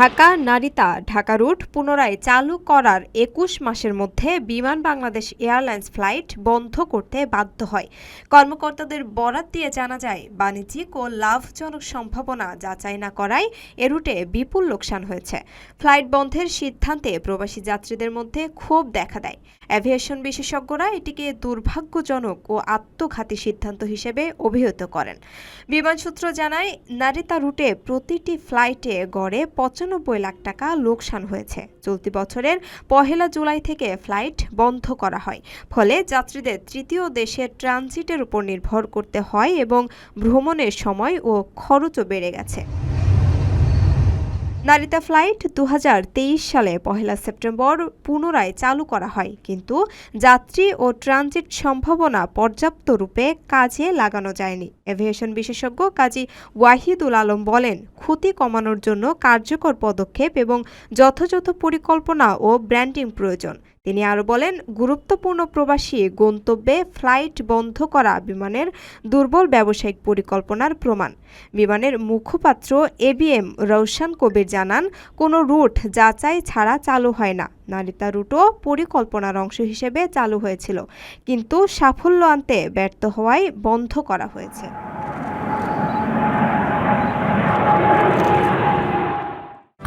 Dhaka, Narita, Dhaka root পুনরায় চালু করার একুশ মাসের মধ্যে বিমান বাংলাদেশ এয়ারলাইন্স ফ্লাইট বন্ধ করতে বাধ্য হয়। কর্মকর্তাদের বরাত দিয়ে জানা যায়, বাণিজ্যিক ও লাভজনক সম্ভাবনা যাচাই না করায় এ রুটে বিপুল লোকসান হয়েছে। ফ্লাইট বন্ধের সিদ্ধান্তে প্রবাসী যাত্রীদের মধ্যে ক্ষোভ দেখা দেয়। অ্যাভিয়েশন বিশেষজ্ঞরা এটিকে দুর্ভাগ্যজনক ও আত্মঘাতী সিদ্ধান্ত হিসেবে অভিহিত করেন। বিমান সূত্র জানায়, নারিতা রুটে প্রতিটি ফ্লাইটে গড়ে পঁচানব্বই লাখ টাকা লোকসান হয়েছে। চলতি বছরের পহেলা জুলাই থেকে ফ্লাইট বন্ধ করা হয়। ফলে যাত্রীদের তৃতীয় দেশের ট্রানজিটের উপর নির্ভর করতে হয় এবং ভ্রমণের সময় ও খরচও বেড়ে গেছে। নারিতা ফ্লাইট দু হাজার তেইশ সালে পহেলা সেপ্টেম্বর পুনরায় চালু করা হয়। কিন্তু যাত্রী ও ট্রানজিট সম্ভাবনা পর্যাপ্ত রূপে কাজে লাগানো যায়নি। এভিয়েশন বিশেষজ্ঞ কাজী ওয়াহিদুল আলম বলেন, ক্ষতি কমানোর জন্য কার্যকর পদক্ষেপ এবং যথাযথ পরিকল্পনা ও ব্র্যান্ডিং প্রয়োজন। তিনি আরও বলেন, গুরুত্বপূর্ণ প্রবাসী গন্তব্যে ফ্লাইট বন্ধ করা বিমানের দুর্বল ব্যবসায়িক পরিকল্পনার প্রমাণ। বিমানের মুখপাত্র এবিএম রৌশান কবির জানান, কোনো রুট যাচাই ছাড়া চালু হয় না। নারিতা রুটও পরিকল্পনার অংশ হিসেবে চালু হয়েছিল, কিন্তু সাফল্য আনতে ব্যর্থ হওয়ায় বন্ধ করা হয়েছে।